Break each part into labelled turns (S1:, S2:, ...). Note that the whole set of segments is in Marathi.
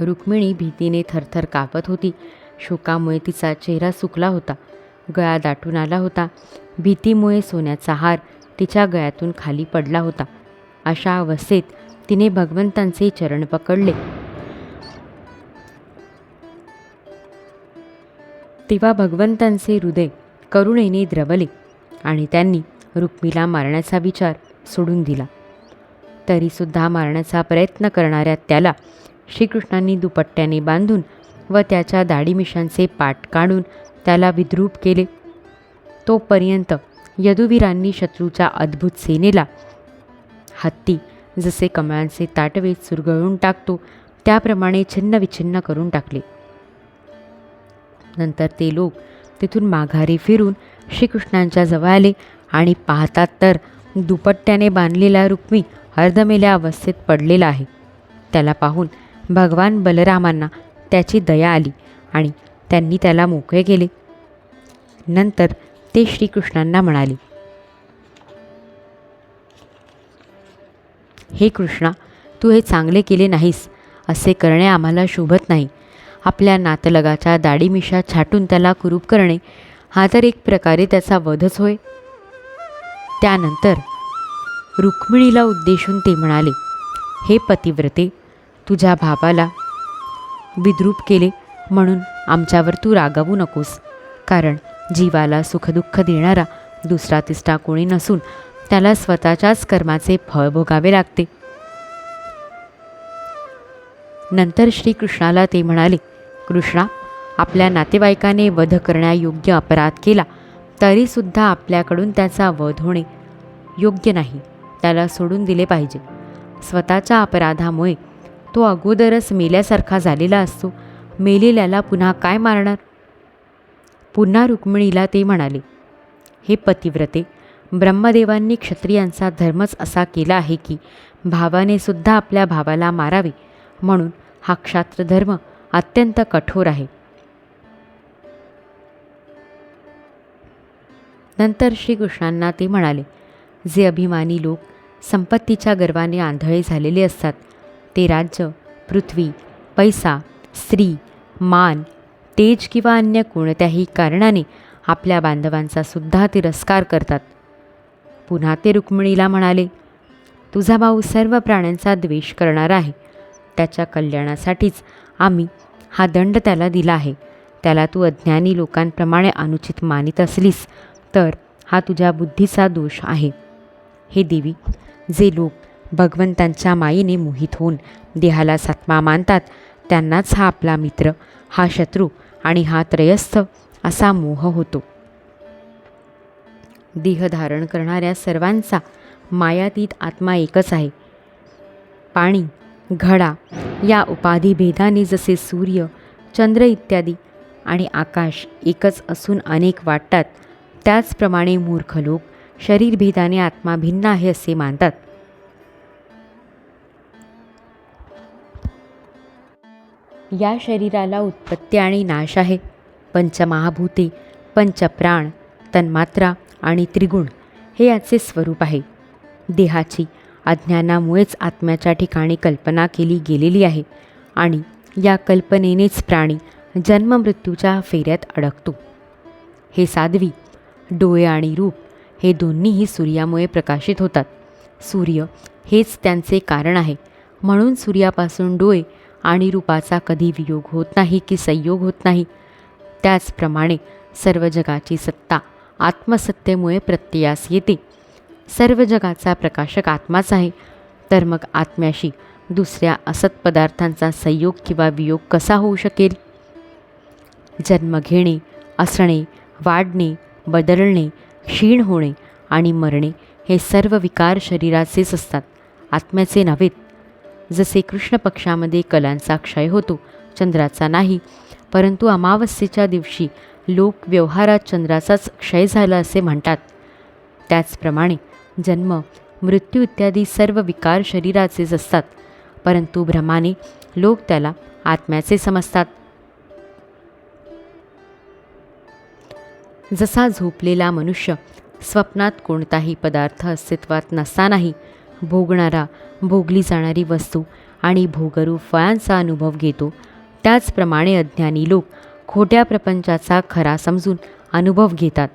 S1: रुक्मिणी भीतीने थरथर कापत होती. शोकामुळे तिचा चेहरा सुकला होता. गळा दाटून आला होता. भीतीमुळे सोन्याचा हार तिच्या गळ्यातून खाली पडला होता. अशा अवस्थेत तिने भगवंतांचे चरण पकडले. तेव्हा भगवंतांचे हृदय करुणेने द्रवले आणि त्यांनी रुक्मीला मारण्याचा विचार सोडून दिला. तरीसुद्धा मारण्याचा प्रयत्न करणाऱ्या त्याला श्रीकृष्णांनी दुपट्ट्याने बांधून व त्याच्या दाढीमिशांचे पाठ काढून त्याला विद्रूप केले. तोपर्यंत यदुवीरांनी शत्रूच्या अद्भुत सेनेला हत्ती जसे कमळांचे ताटवे चुरगळून टाकतो त्याप्रमाणे छिन्नविछिन्न करून टाकले. नंतर ते लोक तिथून माघारी फिरून श्रीकृष्णांच्या जवळ आले आणि पाहतात तर दुपट्ट्याने बांधलेला रुक्मी अर्धमेल्या अवस्थेत पडलेला आहे. त्याला पाहून भगवान बलरामांना त्याची दया आली आणि त्यांनी त्याला मोकळे केले. नंतर ते श्रीकृष्णांना म्हणाले हे कृष्णा तू हे चांगले केले नाहीस. असे करणे आम्हाला शोभत नाही. आपल्या नातलगाच्या दाढीमिशा छाटून त्याला कुरूप करणे हा तर एक प्रकारे त्याचा वधच होय. त्यानंतर रुक्मिणीला उद्देशून ते म्हणाले हे पतिव्रते तुझ्या भावाला. विद्रूप केले म्हणून आमच्यावर तू रागावू नकोस. कारण जीवाला सुखदुःख देणारा दुसरा तिसरा कोणी नसून त्याला स्वतःच्याच कर्माचे फळ भोगावे लागते. नंतर श्रीकृष्णाला ते म्हणाले कृष्णा आपल्या नातेवाईकाने वध करण्यायोग्य अपराध केला तरीसुद्धा आपल्याकडून त्याचा वध होणे योग्य नाही. त्याला सोडून दिले पाहिजे. स्वतःच्या अपराधामुळे तो अगोदरच मेल्यासारखा झालेला असतो. मेलेल्याला पुन्हा काय मारणार? पुन्हा रुक्मिणीला ते म्हणाले हे पतिव्रते ब्रह्मदेवांनी क्षत्रियांचा धर्मच असा केला आहे की भावाने सुद्धा आपल्या भावाला मारावे. म्हणून हा क्षात्रधर्म अत्यंत कठोर आहे. नंतर श्रीकृष्णांना ते म्हणाले जे अभिमानी लोक संपत्तीच्या गर्वाने आंधळे झालेले असतात ते राज्य पृथ्वी पैसा स्त्री मान तेज किंवा अन्य कोणत्याही कारणाने आपल्या बांधवांचा सुद्धा तिरस्कार करतात. पुन्हा ते रुक्मिणीला म्हणाले तुझा भाऊ सर्व प्राण्यांचा द्वेष करणार आहे. त्याच्या कल्याणासाठीच आम्ही हा दंड त्याला दिला आहे. त्याला तू अज्ञानी लोकांप्रमाणे अनुचित मानित असलीस तर हा तुझ्या बुद्धीचा दोष आहे. हे देवी जे लोक भगवंतांच्या मायेने मोहित होऊन देहाला सात्मा मानतात. त्यांनाच हा आपला मित्र हा शत्रू आणि हा त्रयस्थ असा मोह होतो. देह धारण करणाऱ्या सर्वांचा मायातीत आत्मा एकच आहे. पाणी घडा या उपाधिभेदाने जसे सूर्य चंद्र इत्यादी आणि आकाश एकच असून अनेक वाटतात त्याचप्रमाणे मूर्ख लोक शरीरभेदाने आत्मा भिन्न आहे असे मानतात. या शरीराला उत्पत्ती आणि नाश आहे. पंचमहाभूते पंचप्राण तन्मात्रा आणि त्रिगुण हे याचे स्वरूप आहे. देहाची अज्ञानामुळेच आत्म्याच्या ठिकाणी कल्पना केली गेलेली आहे आणि या कल्पनेनेच प्राणी जन्ममृत्यूच्या फेऱ्यात अडकतो. हे साध्वी डोळे आणि रूप हे दोन्हीही सूर्यामुळे प्रकाशित होतात. सूर्य हेच त्यांचे कारण आहे. म्हणून सूर्यापासून डोळे आणि रूपाचा कधी वियोग होत नाही की संयोग होत नाही. त्याचप्रमाणे सर्व जगाची सत्ता आत्मसत्तेमुळे प्रत्ययास येते. सर्व जगाचा प्रकाशक आत्माच आहे. तर मग आत्म्याशी दुसऱ्या असत पदार्थांचा संयोग किंवा वियोग कसा होऊ शकेल? जन्म घेणे असणे वाढणे बदलणे क्षीण होणे आणि मरणे हे सर्व विकार शरीराचेच असतात. आत्म्याचे नव्हेत जसे कृष्ण पक्षामध्ये कलांचा क्षय होतो चंद्राचा नाही परंतु अमावस्येच्या दिवशी लोक व्यवहारात चंद्राचाच क्षय झाला असे म्हणतात. त्याचप्रमाणे जन्म मृत्यू इत्यादी सर्व विकार शरीराचेच असतात परंतु भ्रमाने लोक त्याला आत्म्याचे समजतात. जसा झोपलेला मनुष्य स्वप्नात कोणताही पदार्थ अस्तित्वात नसतानाही भोगणारा भोगली जाणारी वस्तू आणि भोगरू फळांचा अनुभव घेतो. त्याचप्रमाणे अज्ञानी लोक खोट्या प्रपंचाचा खरा समजून अनुभव घेतात.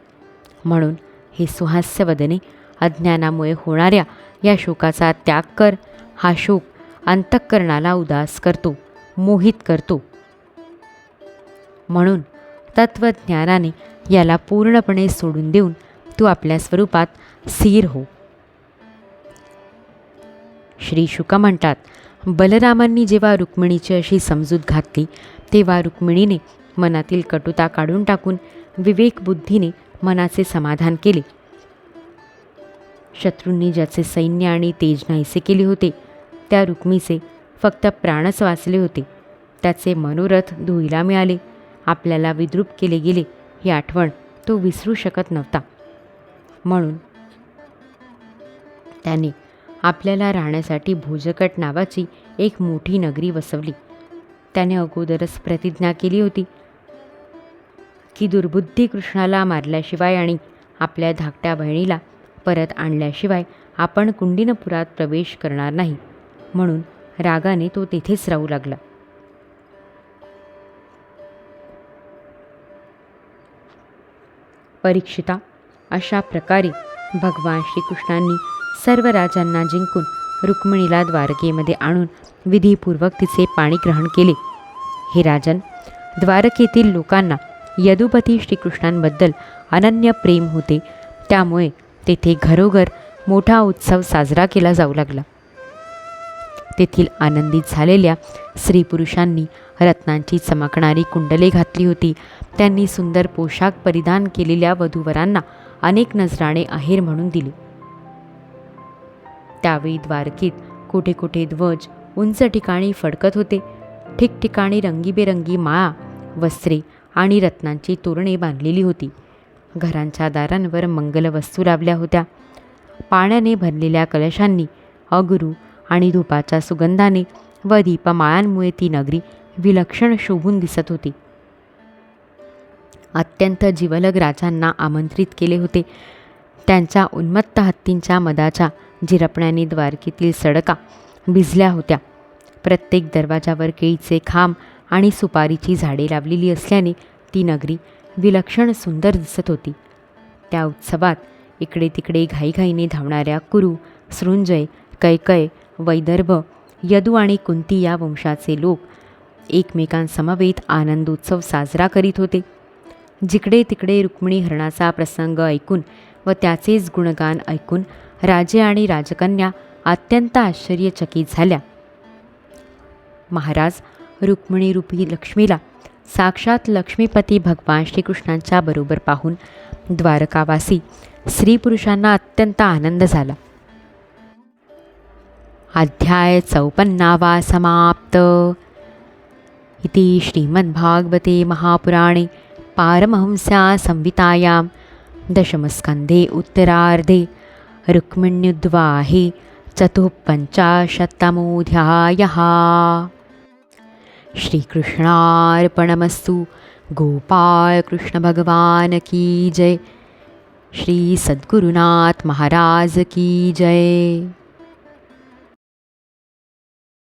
S1: म्हणून हे सुहास्यवदने अज्ञानामुळे होणाऱ्या या शोकाचा त्याग कर. हा शोक अंतःकरणाला उदास करतो मोहित करतो. म्हणून तत्त्वज्ञानाने याला पूर्णपणे सोडून देऊन तू आपल्या स्वरूपात स्थिर हो. श्री शुक म्हणतात बलरामांनी जेव्हा रुक्मिणीची अशी समजूत घातली तेव्हा रुक्मिणीने मनातील कटुता काढून टाकून विवेकबुद्धीने मनाचे समाधान केले. शत्रूंनी ज्याचे सैन्य आणि तेज नाहीसे केले होते त्या रुक्मीचे फक्त प्राणच वाचले होते. त्याचे मनोरथ धुईला मिळाले. आपल्याला विद्रूप केले गेले ही आठवण तो विसरू शकत नव्हता. म्हणून त्याने आपल्याला राहण्यासाठी भोजकट नावाची एक मोठी नगरी वसवली. त्याने अगोदरच प्रतिज्ञा केली होती की दुर्बुद्धी कृष्णाला मारल्याशिवाय आणि आपल्या धाकट्या बहिणीला परत आणल्याशिवाय आपण कुंडिनपुरात प्रवेश करणार नाही. म्हणून रागाने तो तेथेच राहू लागला. परीक्षिता अशा प्रकारे भगवान श्रीकृष्णांनी सर्व राजांना जिंकून रुक्मिणीला द्वारकेमध्ये आणून विधीपूर्वक तिचे पाणी ग्रहण केले. हे राजन द्वारकेतील लोकांना यदुपती श्रीकृष्णांबद्दल अनन्य प्रेम होते. त्यामुळे तेथे घरोघर मोठा उत्सव साजरा केला जाऊ लागला. तेथील आनंदित झालेल्या स्त्री पुरुषांनी रत्नांची चमकणारी कुंडले घातली होती. त्यांनी सुंदर पोशाख परिधान केलेल्या वधूवरांना अनेक नजराणे आहेर म्हणून दिले. त्यावेळी द्वारकेत कुठे कुठे ध्वज उंच ठिकाणी फडकत होते. ठिकठिकाणी रंगीबेरंगी माळा वस्त्रे आणि रत्नांची तोरणे बांधलेली होती. घरांच्या दारांवर मंगलवस्तू लावल्या होत्या. पाण्याने भरलेल्या कलशांनी अगुरू आणि धुपाच्या सुगंधाने व दीपमाळांमुळे ती नगरी विलक्षण शोभून दिसत होती. अत्यंत जिवलग राजांना आमंत्रित केले होते. त्यांच्या उन्मत्त हत्तींच्या मदाच्या जिरपण्याने द्वारकेतील सडका भिजल्या होत्या. प्रत्येक दरवाजावर केळीचे खांब आणि सुपारीची झाडे लावलेली असल्याने ती नगरी विलक्षण सुंदर दिसत होती. त्या उत्सवात इकडे तिकडे घाईघाईने धावणाऱ्या कुरू सृंजय कैकय वैदर्भ यदू आणि कुंती या वंशाचे लोक एकमेकांसमवेत आनंदोत्सव साजरा करीत होते. जिकडे तिकडे रुक्मिणी हरणाचा प्रसंग ऐकून व त्याचेच गुणगान ऐकून राजे आणि राजकन्या अत्यंत आश्चर्यचकित झाल्या. महाराज रुक्मिणीरूपी लक्ष्मीला साक्षात लक्ष्मीपती भगवान श्रीकृष्णांच्या बरोबर पाहून द्वारकावासी स्त्री पुरुषांना अत्यंत आनंद झाला. अध्याय चौपन्नावा समाप्त. इति श्रीमद्भागवते महापुराणे पारमहंस्या संहितायां दशमस्कन्धे उत्तरार्धे रुक्मिण्युद्वाहे चतुःपञ्चाशत्तमोऽध्यायः। श्रीकृष्णार्पणमस्तु गोपालकृष्णभगवान् की जय। श्री सद्गुरुनाथ महाराज की जय